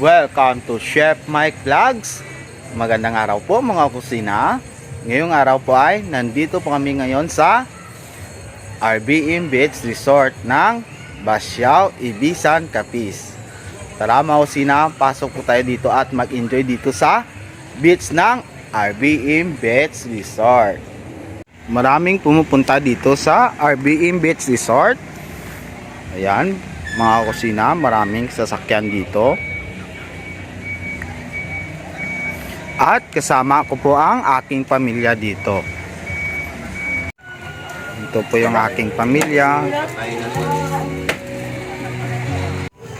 Welcome to Chef Mike Vlogs. Magandang araw po mga kusina. Ngayong araw po ay nandito po kami ngayon sa RBM Beach Resort ng Basyao, Ibisan, Capiz. Tara mga kusina, pasok po tayo dito at mag-enjoy dito sa beach ng RBM Beach Resort. Maraming pumupunta dito sa RBM Beach Resort. Ayan, mga kusina, maraming sasakyan dito. At kasama ko po ang aking pamilya dito. Ito po yung aking pamilya.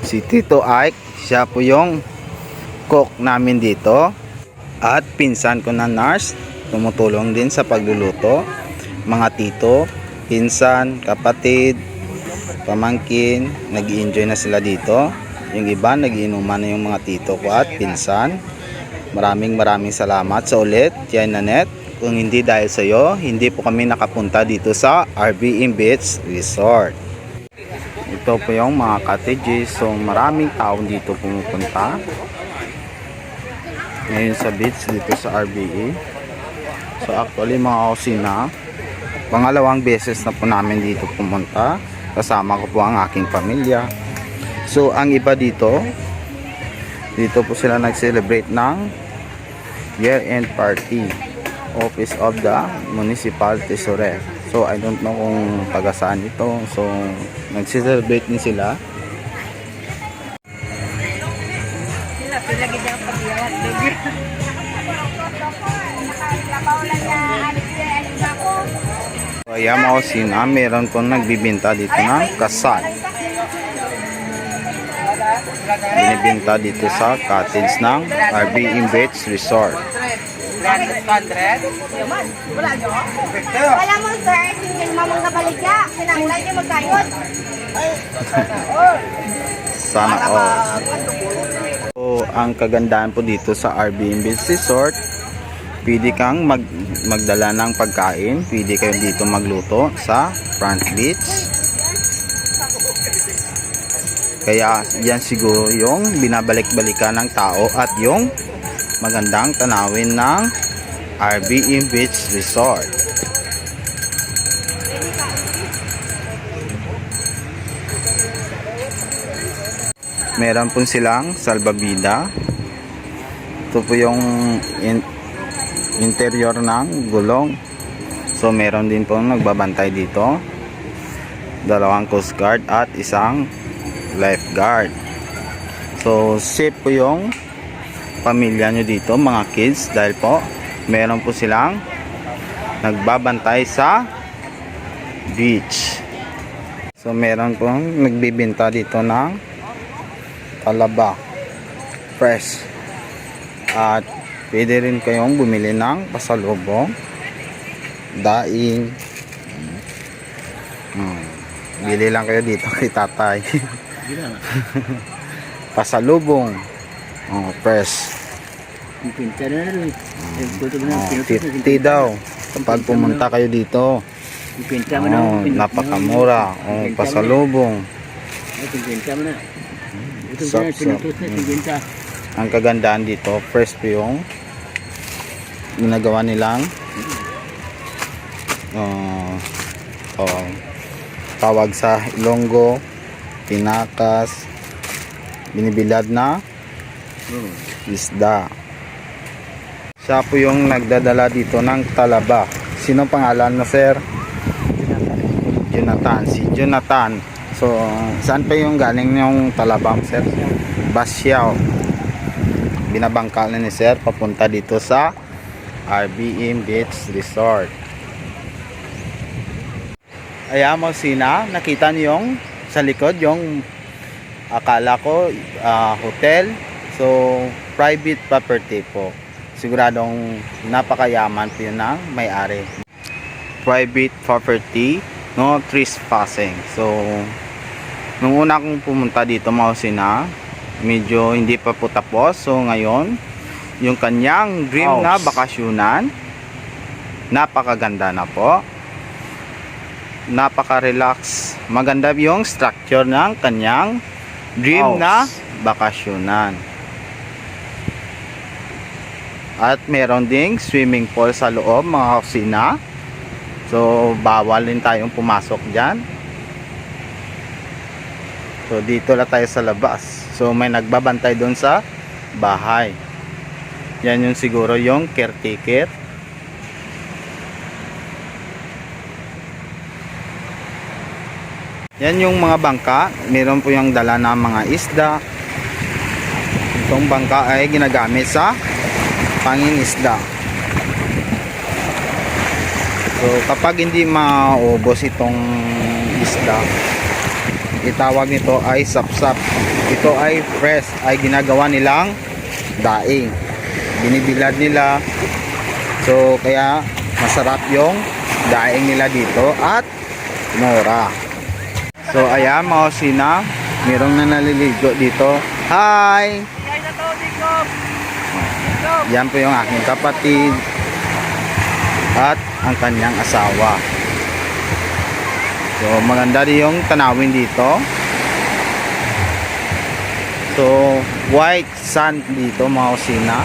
Si Tito Ike, siya po yung cook namin dito. At pinsan ko na nurse, tumutulong din sa pagluluto. Mga tito, pinsan, kapatid, pamangkin, nag enjoy na sila dito. Yung iba, nagiinuman na yung mga tito ko at pinsan. Maraming maraming salamat sa ulit, Yan Nanet. Kung hindi dahil sa iyo, hindi po kami nakapunta dito sa RBM Beach Resort. Ito po yung mga cottages. So maraming tao dito pumupunta. Ngayon sa beach dito sa RBE. So actually mga kusina, pangalawang beses na po namin dito pumunta. Kasama ko po ang aking pamilya. So ang iba dito, dito po sila nag-celebrate ng year-end party office of the municipal treasurer so I don't know kung taga saan ito. So nag-celebrate din sila. So ayan mga kusina meron po nagbibinta dito ng kasal binibinta dito sa cottage ng RB Beach Resort Wala mo sir, single mamang kabaligya. Kinanglan niyo magkayod. Sana all. So, ang kagandahan po dito sa Airbnb Resort, pwede kang mag, magdala ng pagkain, pwede kayo dito magluto sa front beach. Kaya yan siguro yung binabalik-balikan ng tao at yung magandang tanawin ng RBM Beach Resort. Meron po silang salbabida. Ito po yung in- interior ng gulong. So meron din po nagbabantay dito. Dalawang coast guard at isang lifeguard. So safe po yung pamilya nyo dito mga kids dahil po meron po silang nagbabantay sa beach. So meron po nagbibinta dito ng talaba fresh at pwede rin kayong bumili ng pasalubong daing hmm. bili lang kayo dito kay tatay pasalubong. Oh, fresh Pinta na rin. Puto mo oh, na, 50 daw. Kapag pumunta kayo dito. Pinta mo na. oh, napakamura. Oh, pasalubong. Na, pinta. ang kagandahan dito fresh po yung ginagawa nilang uh, oh, tawag sa Ilonggo tinakas binibilad na isda. Siya po yung nagdadala dito ng talaba. Sino pangalan mo sir? Jonathan. Si Jonathan. So saan pa yung galing yung talabang sir? Basyao binabangkal na ni sir papunta dito sa RBM Beach Resort. Ayan mo sina. Nakita niyo yung sa likod yung akala ko ah, hotel. So private property po. Siguradong napakayaman po yun ng may-ari. Private property no trespassing. So nung una kong pumunta dito mga sina medyo hindi pa po tapos. So ngayon yung kanyang dream na House. bakasyonan napakaganda na po napaka-relax. Maganda yung structure ng kanyang dream House. na bakasyonan. At meron ding swimming pool sa loob, mga kusina. So, bawal din tayong pumasok dyan. So, dito lang tayo sa labas. So, may nagbabantay doon sa bahay. Yan yung siguro yung caretaker Yan yung mga bangka. Meron po yung dala ng mga isda. Itong bangka ay ginagamit sa pangingisda. So kapag hindi maubos itong isda, itawag nito ay sapsap. Ito ay fresh, ay ginagawa nilang daing. Binibilad nila. So kaya masarap yung daing nila dito at mura. So ayan mga osina, mayroong na naliligo dito. Hi! Yan po yung aking kapatid at ang kanyang asawa. So maganda din yung tanawin dito. So white sand dito mga osina.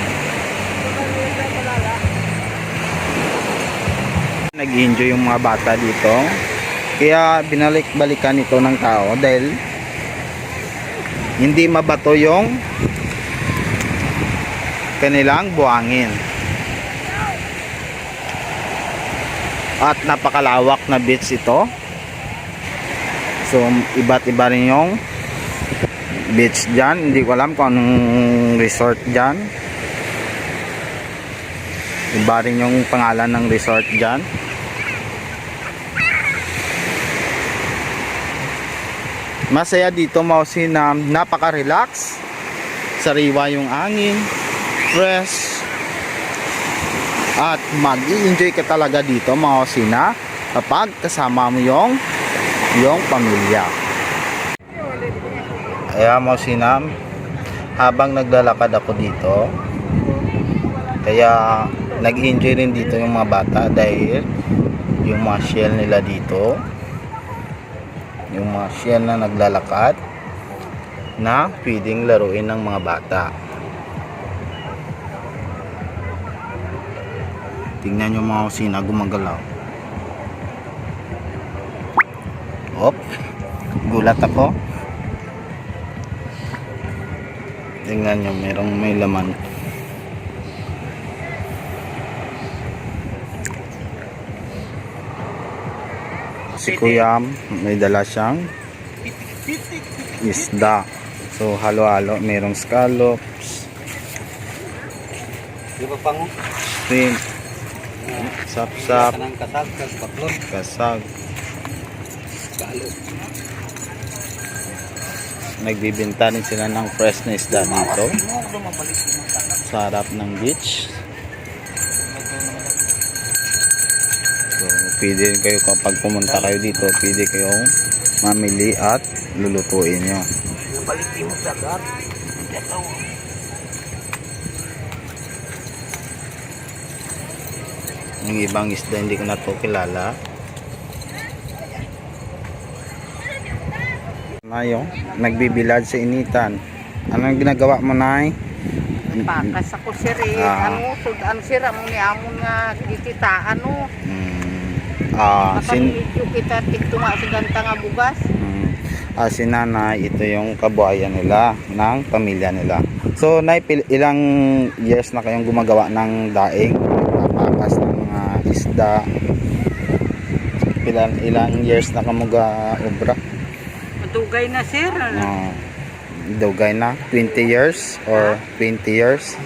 Nag-enjoy yung mga bata dito. Kaya binalik-balikan ito ng tao dahil hindi mabato yung kanilang buhangin. At napakalawak na beach ito. So iba't iba rin yung beach dyan. Hindi ko alam kung anong resort dyan. Iba rin yung pangalan ng resort dyan. Masaya dito mausin na napaka-relax. Sariwa yung angin, fresh. At mag-enjoy ka talaga dito mausin na kapag kasama mo yung yung pamilya. Kaya mausin na habang naglalakad ako dito kaya nag-enjoy rin dito yung mga bata dahil yung mga shell nila dito yung mga shell na naglalakad na pwedeng laruin ng mga bata. Tingnan yung mga kusina gumagalaw. Op, gulat ako. Tingnan nyo, merong may laman. Si Kuya may dala siyang isda. So halo-halo, merong scallops, Di ba pango? shrimp, sap-sap, kasag, kasag. kalo. Nagbibenta rin sila ng fresh na isda dito. Sa harap ng beach. Pwede rin kayo kapag pumunta kayo dito, pwede kayong mamili at lulutuin nyo. Yung ibang isda hindi ko na to kilala. Mayo, nagbibilad sa initan. Anong ginagawa mo, Nay? Pakas ako sir eh. Ah. Ano, sud ang sira mo ni amon nga gitita ano. Hmm. Ah, sin kita tiktunga sa ganta nga bugas. Hmm. Ah, si nanay, ito yung kabuhayan nila, ng pamilya nila. So, nay, ilang years na kayong gumagawa ng daing, papakas ng mga isda? Ilan, ilang years na kamuga obra? Matugay na sir. Uh, dugay na 20 years or 20 years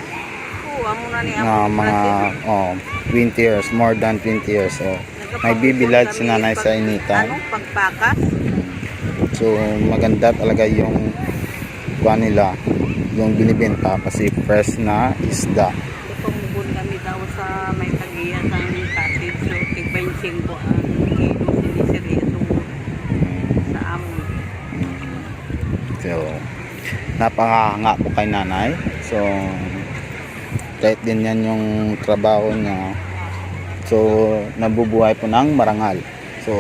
Oo, amo na ni na amon. mga oh 20 years more than 20 years so may bibilad si nanay sa initan Ano, pagpakas. So maganda talaga yung kuha nila yung binibenta kasi fresh na isda. Ipamubon kami daw sa may tagiya sa cottage. So, tig-benching ko ang kilo sinisiri ito sa amon. So napakahanga po kay nanay. So kahit din yan yung trabaho niya. So nabubuhay po ng marangal. So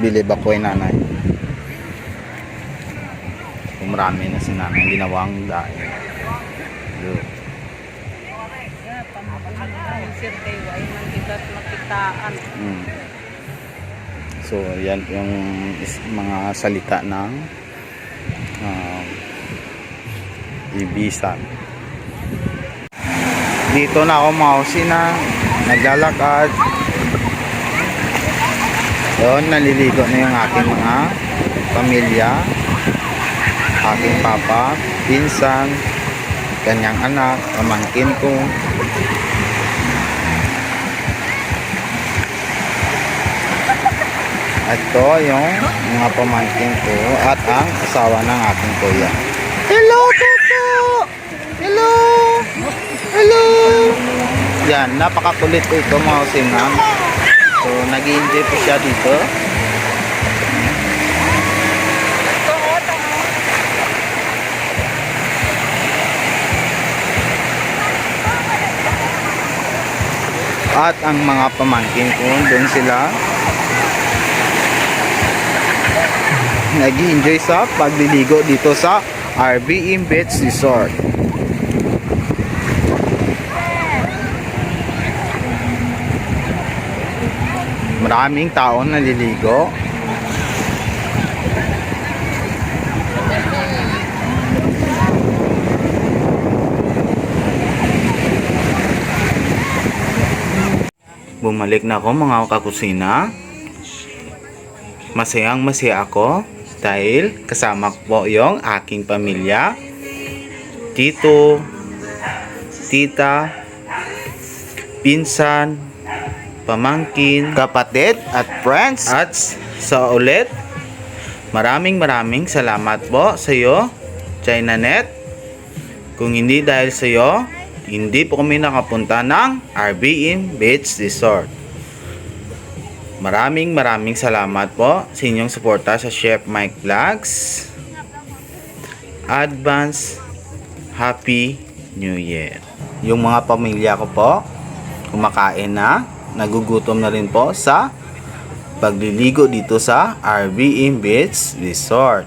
bilib ako kay nanay. So, marami na si nanay ginawang dahil. So. Mm. So, yan yung mga salita ng um, ibisan. Dito na ako mausi na naglalakad. Doon, naliligo na yung aking mga pamilya. Aking papa, pinsan, kanyang anak, pamangkin ko. Ito yung mga pamangkin ko at ang asawa ng aking kuya. Hello, Toto! Hello! Hello! Yan, napakakulit ko ito mga kusingan. So, nag enjoy po siya dito. At ang mga pamangkin ko, doon sila nag enjoy sa pagliligo dito sa RBM Beach Resort. Maraming tao naliligo. Bumalik na ako mga kakusina. Masayang masaya ako dahil kasama po yung aking pamilya. Tito, tita, pinsan, pamangkin, kapatid at friends. At sa ulit, maraming maraming salamat po sa iyo, China Net. Kung hindi dahil sa iyo, hindi po kami nakapunta ng RBM Beach Resort. Maraming maraming salamat po sa inyong suporta sa Chef Mike Vlogs. Advance Happy New Year. Yung mga pamilya ko po, kumakain na, nagugutom na rin po sa pagliligo dito sa RBM Beach Resort.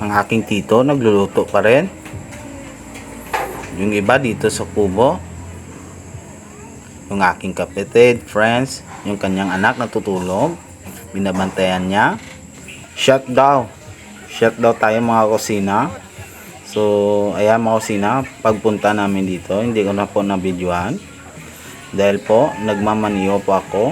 Ang aking tito nagluluto pa rin. Yung iba dito sa kubo, yung aking kapatid, friends, yung kanyang anak natutulog, binabantayan niya. Shut daw. Shut daw tayo mga kusina. So, ayan mga kusina, pagpunta namin dito, hindi ko na po nabidyohan. Dahil po, nagmamaniho po ako.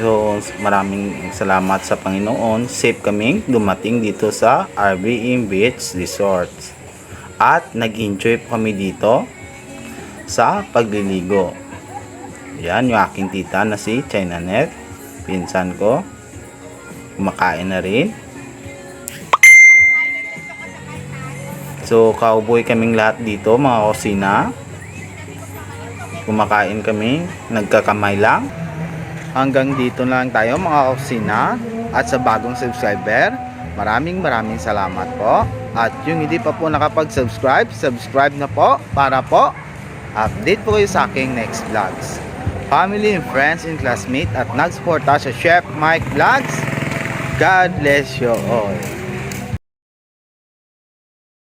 So, maraming salamat sa Panginoon. Safe kaming dumating dito sa RBM Beach Resort. At nag-enjoy po kami dito sa pagliligo. Yan, yung aking tita na si China Net. Pinsan ko. Kumakain na rin. So, cowboy kaming lahat dito, mga kusina. Kumakain kami, nagkakamay lang. Hanggang dito lang tayo, mga kusina. At sa bagong subscriber, maraming maraming salamat po. At yung hindi pa po nakapag-subscribe, subscribe na po para po update po kayo sa aking next vlogs. Family and friends and classmate at nagsuporta sa Chef Mike Vlogs. God bless you all.